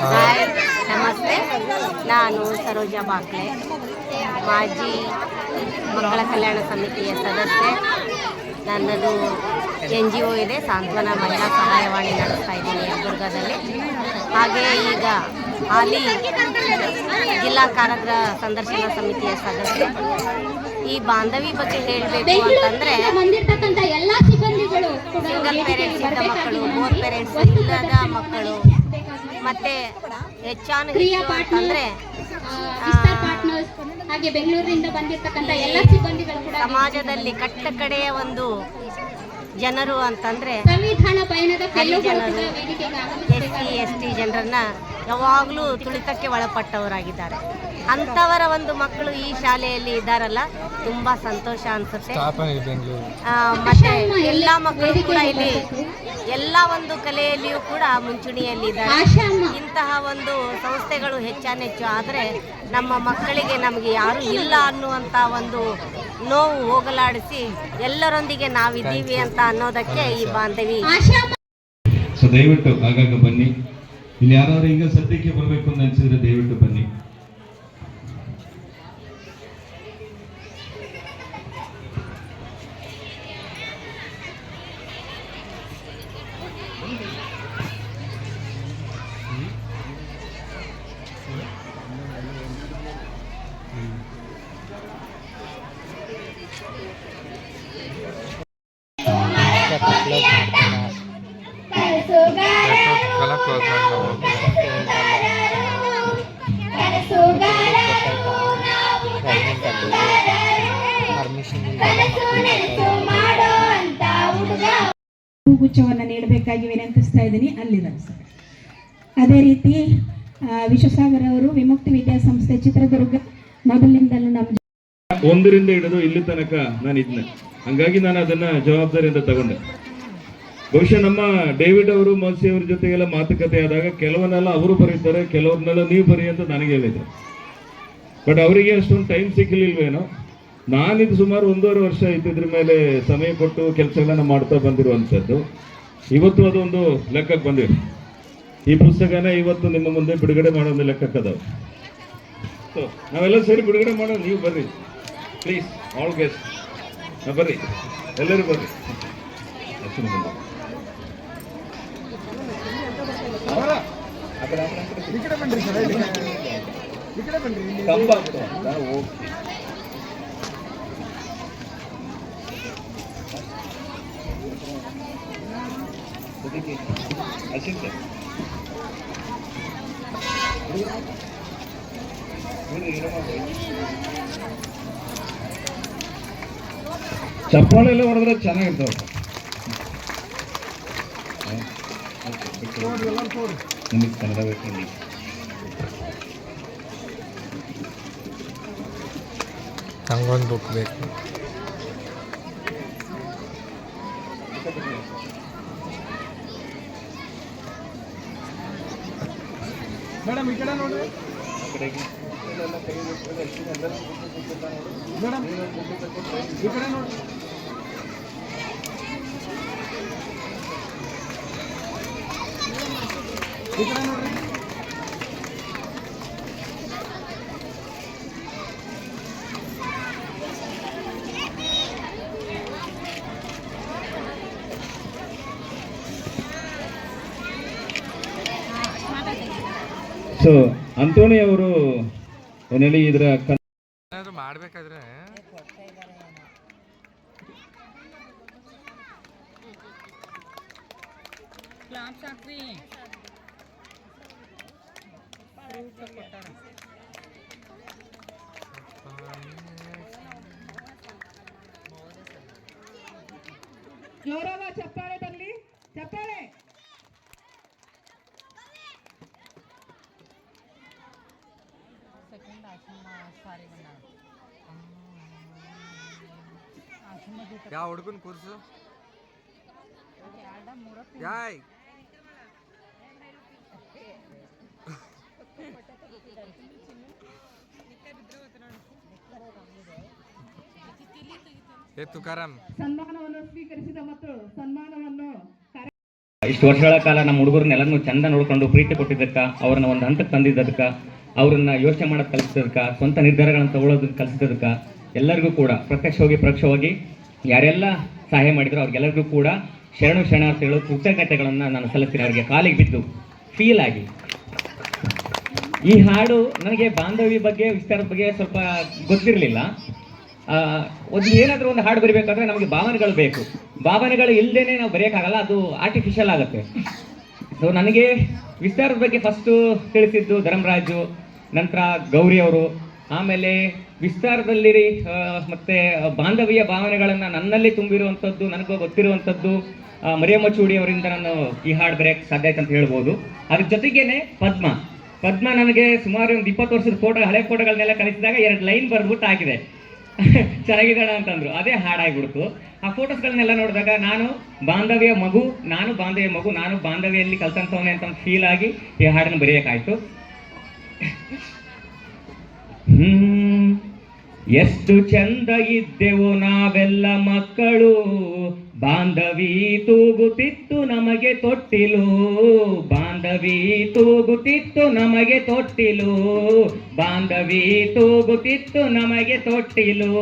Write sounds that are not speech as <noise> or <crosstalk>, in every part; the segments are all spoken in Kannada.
ಹಾಯ್ ನಮಸ್ತೆ. ನಾನು ಸರೋಜಾ ಬಾಕ್ಲೆ ಮಾಜಿ ಮಕ್ಕಳ ಕಲ್ಯಾಣ ಸಮಿತಿಯ ಸದಸ್ಯೆ. ನನ್ನದು ಎನ್ ಜಿ ಒ ಇದೆ ಸಾಂತ್ವನ ಮಹಿಳಾ ಸಹಾಯವಾಣಿ ನಡೆಸ್ತಾ ಇದ್ದೀನಿ ಯಲಬುರ್ಗದಲ್ಲಿ ಹಾಗೆ ಈಗ ಹಾಲಿ ಜಿಲ್ಲಾ ಕಾರಾಗೃಹ ಸಂದರ್ಶನ ಸಮಿತಿಯ ಸದಸ್ಯೆ. ಈ ಬಾಂಧವಿ ಬಗ್ಗೆ ಹೇಳಬೇಕು ಅಂತಂದರೆ ಸಿಂಗಲ್ ಪೇರೆಂಟ್ಸ್ ಇದ್ದ ಮಕ್ಕಳು ಮೂರು ಪೇರೆಂಟ್ಸ್ ಇಲ್ಲದ ಮಕ್ಕಳು ಮತ್ತೆ ಹೆಚ್ಚಾನು ಅಂದ್ರೆ ಅಂತಂದ್ರೆ ಹಾಗೆ ಬೆಂಗಳೂರಿನಿಂದ ಬಂದಿರತಕ್ಕಂತ ಎಲ್ಲಾ ಸಿಬ್ಬಂದಿಗಳು ಕೂಡ ಸಮಾಜದಲ್ಲಿ ಕಟ್ಟ ಕಡೆಯ ಒಂದು ಜನರು ಅಂತಂದ್ರೆ ಸಂವಿಧಾನ ಪಯಣದ ಹರಿಜನರು, ಎಸ್ ಟಿ ಎಸ್ ಟಿ ಜನರನ್ನ ಯಾವಾಗಲೂ ತುಳಿತಕ್ಕೆ ಒಳಪಟ್ಟವರಾಗಿದ್ದಾರೆ. ಅಂಥವರ ಒಂದು ಮಕ್ಕಳು ಈ ಶಾಲೆಯಲ್ಲಿ ಇದ್ದಾರಲ್ಲ ತುಂಬಾ ಸಂತೋಷ ಅನ್ಸುತ್ತೆ. ಮತ್ತೆ ಎಲ್ಲ ಮಕ್ಕಳು ಕೂಡ ಇಲ್ಲಿ ಎಲ್ಲ ಒಂದು ಕಲೆಯಲ್ಲಿಯೂ ಕೂಡ ಮುಂಚೂಣಿಯಲ್ಲಿ ಇದ್ದಾರೆ. ಆಶಾ ಇಂತಹ ಒಂದು ಸಂಸ್ಥೆಗಳು ಹೆಚ್ಚಾನೆಚ್ಚು ಆದರೆ ನಮ್ಮ ಮಕ್ಕಳಿಗೆ ನಮಗೆ ಯಾರೂ ಇಲ್ಲ ಅನ್ನುವಂಥ ಒಂದು ನೋವು ಹೋಗಲಾಡಿಸಿ ಎಲ್ಲರೊಂದಿಗೆ ನಾವಿದ್ದೀವಿ ಅಂತ ಅನ್ನೋದಕ್ಕೆ ಈ ಬಾಂಧವಿ. ಸೊ ದಯವಿಟ್ಟು ಆಗಾಗ ಬನ್ನಿ. ಇಲ್ಲಿ ಯಾರಾದ್ರೂ ಈಗ ಸದ್ಯಕ್ಕೆ ಬರಬೇಕು ಅಂತ ಅನ್ಸಿದ್ರೆ ದಯವಿಟ್ಟು ಬನ್ನಿ. ಕ್ಲೋಸ್ ಹೂಗುಚ್ಛವನ್ನು ನೀಡಬೇಕಾಗಿ ವಿನಂತಿಸ್ತಾ ಇದ್ದೀನಿ. ಅಲ್ಲಿರ ಅದೇ ರೀತಿ ವಿಶ್ವಸಾಗರ್ ಅವರು ವಿಮುಕ್ತಿ ವಿದ್ಯಾಸಂಸ್ಥೆ ಚಿತ್ರದುರ್ಗ ಮೊದಲಿನಿಂದಲೂ ನಮ್ಮ ಒಂದರಿಂದ ಹಿಡಿದು ಇಲ್ಲಿ ತನಕ ನಾನು ಇದ್ನೆ ಹಂಗಾಗಿ ನಾನು ಅದನ್ನ ಜವಾಬ್ದಾರಿಯಿಂದ ತಗೊಂಡೆ. ಬಹುಶಃ ನಮ್ಮ ಡೇವಿಡ್ ಅವರು ಮೋಸಿ ಅವ್ರ ಜೊತೆಗೆಲ್ಲ ಮಾತುಕತೆ ಆದಾಗ ಕೆಲವನ್ನೆಲ್ಲ ಅವರು ಬರೀತಾರೆ, ಕೆಲವ್ರನ್ನೆಲ್ಲ ನೀವು ಬರೀ ಅಂತ ನನಗೆ ಹೇಳಿದ್ರು. ಬಟ್ ಅವರಿಗೆ ಅಷ್ಟೊಂದು ಟೈಮ್ ಸಿಕ್ಕಲಿಲ್ವೇನೋ ನಾನಿದು ಸುಮಾರು ಒಂದೂವರೆ ವರ್ಷ ಇದ್ದಿದ್ರ ಮೇಲೆ ಸಮಯ ಕೊಟ್ಟು ಕೆಲಸಗಳನ್ನ ಮಾಡ್ತಾ ಬಂದಿರುವಂಥದ್ದು. ಇವತ್ತು ಅದೊಂದು ಲೆಕ್ಕಕ್ಕೆ ಬಂದಿದೆ. ಈ ಪುಸ್ತಕನ ಇವತ್ತು ನಿಮ್ಮ ಮುಂದೆ ಬಿಡುಗಡೆ ಮಾಡೋ ಒಂದು ಲೆಕ್ಕಕ್ಕದವು ಸೊ ನಾವೆಲ್ಲ ಸೇರಿ ಬಿಡುಗಡೆ ಮಾಡೋಣ, ನೀವು ಬರ್ರಿ. ಪ್ಲೀಸ್ ಆಲ್ ಗೆಸ್ಟ್ ಬರ್ರಿ. ಎಲ್ಲರೂ ಬರ್ರಿ. ಅಷ್ಟೇ ಮುಂದೆ. ಕಂಬ ಹಾಕ್ತಾ ಓಕೆ ಅದಕ್ಕೆ ಅಸಿಂತ ಚಪ್ಪಾಳೆ ಎಲ್ಲ ಹೊಡೆದ್ರೆ ಚೆನ್ನಾಗಿರ್ತಾವ ನಿಮಗೆ ಕನ್ನಡ ಬೇಕು ನಿಮಗೆ. ನಂಗೊಂದು ಬುಕ್ ಬೇಕು. ಮೇಡಮ್ ಈ ಕಡೆ ಕಡೆಗೆ ಸೊ ಅಂತೋಣಿ ಅವರು ಏನ್ ಇದ್ರ ಏನಾದ್ರು ಮಾಡ್ಬೇಕಾದ್ರೆ? ಜೋರಾದ ಚಪ್ಪಾಳೆ ಬರಲಿ ಚಪ್ಪಾಳೆ ಯಾವ ಹುಡುಗನ್ ಕೂರ್ಸು ಯಾಯ್ ಏ ತುಕಾರಾಮ್ ಸನ್ಮಾನವನ್ನು ಸ್ವೀಕರಿಸಿದ ಮತ್ತು ಸನ್ಮಾನವನ್ನು ಇಷ್ಟು ವರ್ಷಗಳ ಕಾಲ ನಮ್ಮ ಹುಡುಗರನ್ನೆಲ್ಲನೂ ಚಂದ ನೋಡ್ಕೊಂಡು ಪ್ರೀತಿ ಕೊಟ್ಟಿದ್ದಕ್ಕ ಅವ್ರನ್ನ ಒಂದು ಹಂತ ತಂದಿದ್ದಕ್ಕ ಅವ್ರನ್ನ ಯೋಚನೆ ಮಾಡೋದು ಕಲಿಸಿದ್ದಕ್ಕ ಸ್ವಂತ ನಿರ್ಧಾರಗಳನ್ನು ತಗೊಳ್ಳೋದನ್ನ ಕಲಿಸಿದ್ದಕ್ಕ ಎಲ್ಲರಿಗೂ ಕೂಡ ಪ್ರತ್ಯಕ್ಷವಾಗಿ ಪರೋಕ್ಷವಾಗಿ ಯಾರೆಲ್ಲ ಸಹಾಯ ಮಾಡಿದ್ರು ಅವ್ರಿಗೆಲ್ಲರಿಗೂ ಕೂಡ ಶರಣು ಶರಣಾರ್ಥಿಗಳು ಕೃತಜ್ಞತೆಗಳನ್ನು ನಾನು ಸಲ್ಲಿಸ್ತೀನಿ. ಅವರಿಗೆ ಕಾಲಿಗೆ ಬಿದ್ದು ಫೀಲ್ ಆಗಿ. ಈ ಹಾಡು ನನಗೆ ಬಾಂಧವ್ಯ ಬಗ್ಗೆ, ವಿಸ್ತಾರದ ಬಗ್ಗೆ ಸ್ವಲ್ಪ ಗೊತ್ತಿರಲಿಲ್ಲ. ಒಂದು ಏನಾದರೂ ಒಂದು ಹಾಡು ಬರಿಬೇಕಾದ್ರೆ ನಮಗೆ ಭಾವನೆಗಳು ಬೇಕು. ಭಾವನೆಗಳು ಇಲ್ಲದೇನೆ ನಾವು ಬರೆಯೋಕ್ಕಾಗಲ್ಲ, ಅದು ಆರ್ಟಿಫಿಷಿಯಲ್ ಆಗುತ್ತೆ. ಸೊ ನನಗೆ ವಿಸ್ತಾರದ ಬಗ್ಗೆ ಫಸ್ಟು ತಿಳಿಸಿದ್ದು ಧರ್ಮರಾಜು, ನಂತರ ಗೌರಿ ಅವರು. ಆಮೇಲೆ ವಿಸ್ತಾರದಲ್ಲಿ ಮತ್ತು ಬಾಂಧವ್ಯ ಭಾವನೆಗಳನ್ನು ನನ್ನಲ್ಲಿ ತುಂಬಿರುವಂಥದ್ದು ನನಗೂ ಗೊತ್ತಿರುವಂಥದ್ದು ಮರಿಯಮ್ಮ ಚೂಡಿ ಅವರಿಂದ ನಾನು ಈ ಹಾಡು ಬರೆಯೋಕ್ಕೆ ಸಾಧ್ಯ ಆಯ್ತು ಅಂತ ಹೇಳ್ಬೋದು. ಅದ್ರ ಜೊತೆಗೇನೆ ಪದ್ಮ. ಪದ್ಮ ನನಗೆ ಸುಮಾರು ಒಂದು ಇಪ್ಪತ್ತು ವರ್ಷದ ಫೋಟೋ ಹಳೆ ಫೋಟೋಗಳನ್ನೆಲ್ಲ ಕಳಿಸಿದಾಗ ಎರಡು ಲೈನ್ ಬರೆದ್ಬಿಟ್ಟು ಹಾಕಿದೆ. <laughs> ಚೆನ್ನಾಗಿದ್ದಾಳ ಅಂತಂದ್ರು. ಅದೇ ಹಾಡಾಗ್ಬಿಡ್ತು. ಆ ಫೋಟೋಸ್ಗಳನ್ನೆಲ್ಲ ನೋಡಿದಾಗ ನಾನು ಬಾಂಧವ್ಯ ಮಗು, ನಾನು ಬಾಂಧವ್ಯ ಮಗು, ನಾನು ಬಾಂಧವ್ಯಲ್ಲಿ ಕಲ್ತಂತವನೇ ಅಂತ ಫೀಲ್ ಆಗಿ ಈ ಹಾಡನ್ನು ಬರೆಯೋಕ್ಕಾಯ್ತು. <laughs> ಎಷ್ಟು ಚಂದ ಇದ್ದೆವು ನಾವೆಲ್ಲ ಮಕ್ಕಳು. ಬಾಂಧವಿ ತೂಗುತ್ತಿತ್ತು ನಮಗೆ ತೊಟ್ಟಿಲು. ಬಾಂಧವಿ ತೂಗುತ್ತಿತ್ತು ನಮಗೆ ತೊಟ್ಟಿಲು. ಬಾಂಧವಿ ತೂಗುತ್ತಿತ್ತು ನಮಗೆ ತೊಟ್ಟಿಲು.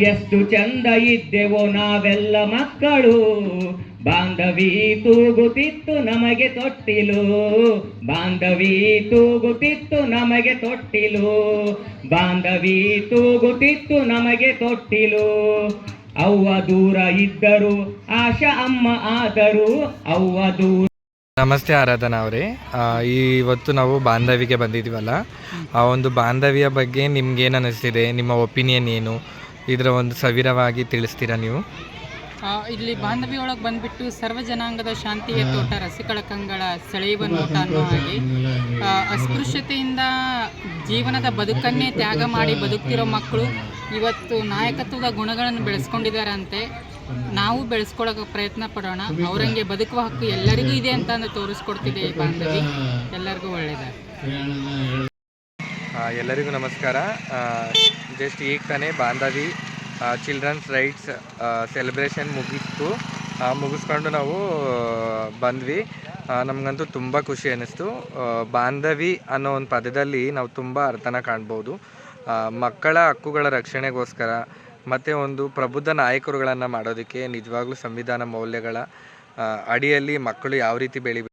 ಎಷ್ಟು ಚಂದ ಇದ್ದೆವೋ ನಾವೆಲ್ಲ ಮಕ್ಕಳು. ಬಾಂಧವಿ ತೂಗುತ್ತಿತ್ತು ನಮಗೆ ತೊಟ್ಟಿಲು. ಬಾಂಧವಿ ತೂಗುತ್ತಿತ್ತು ನಮಗೆ ತೊಟ್ಟಿಲು. ಬಾಂಧವಿ ತೂಗುತ್ತಿತ್ತು ನಮಗೆ ತೊಟ್ಟಿಲು. ಅವ್ವ ದೂರ ಇದ್ದರು, ಆಶಾ ಅಮ್ಮ ಆದರು, ಅವ್ವ ದೂರ ನಮಸ್ತೆ ಆರಾಧನಾ ಅವರೇ. ಇವತ್ತು ನಾವು ಬಾಂಧವಿಗೆ ಬಂದಿದ್ದೀವಲ್ಲ, ಆ ಒಂದು ಬಾಂಧವ್ಯ ಬಗ್ಗೆ ನಿಮ್ಗೇನು ಅನ್ನಿಸ್ತಿದೆ ನಿಮ್ಮ ಒಪಿನಿಯನ್ ಏನು? ಇದರ ಒಂದು ಸವಿರವಾಗಿ ತಿಳಿಸ್ತೀರಾ ನೀವು? ಇಲ್ಲಿ ಬಾಂಧವ್ಯ ಒಳಗೆ ಬಂದ್ಬಿಟ್ಟು ಸರ್ವ ಜನಾಂಗದ ಶಾಂತಿಯ ತೋಟ ರಸಿಕಳ ಕಂಗಳ ಸೆಳೆಯುವ ನೋಟ ಅನ್ನೋ ಹಾಗೆ ಅಸ್ಪೃಶ್ಯತೆಯಿಂದ ಜೀವನದ ಬದುಕನ್ನೇ ತ್ಯಾಗ ಮಾಡಿ ಬದುಕ್ತಿರೋ ಮಕ್ಕಳು ಇವತ್ತು ನಾಯಕತ್ವದ ಗುಣಗಳನ್ನು ಬೆಳೆಸ್ಕೊಂಡಿದ್ದಾರಂತೆ. ನಾವು ಬೆಳೆಸ್ಕೊಳಕ್ಕೆ ಪ್ರಯತ್ನ ಪಡೋಣ. ಅವರಂಗೆ ಬದುಕುವ ಹಕ್ಕು ಎಲ್ಲರಿಗೂ ಇದೆ ಅಂತ ತೋರಿಸ್ಕೊಡ್ತಿದೆ ಈ ಬಾಂಧವಿ ಎಲ್ಲರಿಗೂ ಒಳ್ಳೇದ ಎಲ್ಲರಿಗೂ ನಮಸ್ಕಾರ. ಜಸ್ಟ್ ಈಗ ತಾನೇ ಬಾಂಧವಿ ಚಿಲ್ಡ್ರನ್ಸ್ ರೈಟ್ಸ್ ಸೆಲೆಬ್ರೇಷನ್ ಮುಗಿಸ್ತು. ಮುಗಿಸ್ಕೊಂಡು ನಾವು ಬಂದ್ವಿ. ನಮಗಂತೂ ತುಂಬ ಖುಷಿ ಅನ್ನಿಸ್ತು. ಬಾಂಧವಿ ಅನ್ನೋ ಒಂದು ಪದದಲ್ಲಿ ನಾವು ತುಂಬ ಅರ್ಥನ ಕಾಣ್ಬೋದು. ಮಕ್ಕಳ ಹಕ್ಕುಗಳ ರಕ್ಷಣೆಗೋಸ್ಕರ ಮತ್ತು ಒಂದು ಪ್ರಬುದ್ಧ ನಾಯಕರುಗಳನ್ನು ಮಾಡೋದಕ್ಕೆ ನಿಜವಾಗ್ಲೂ ಸಂವಿಧಾನ ಮೌಲ್ಯಗಳ ಅಡಿಯಲ್ಲಿ ಮಕ್ಕಳು ಯಾವ ರೀತಿ ಬೆಳಿಬೇಕು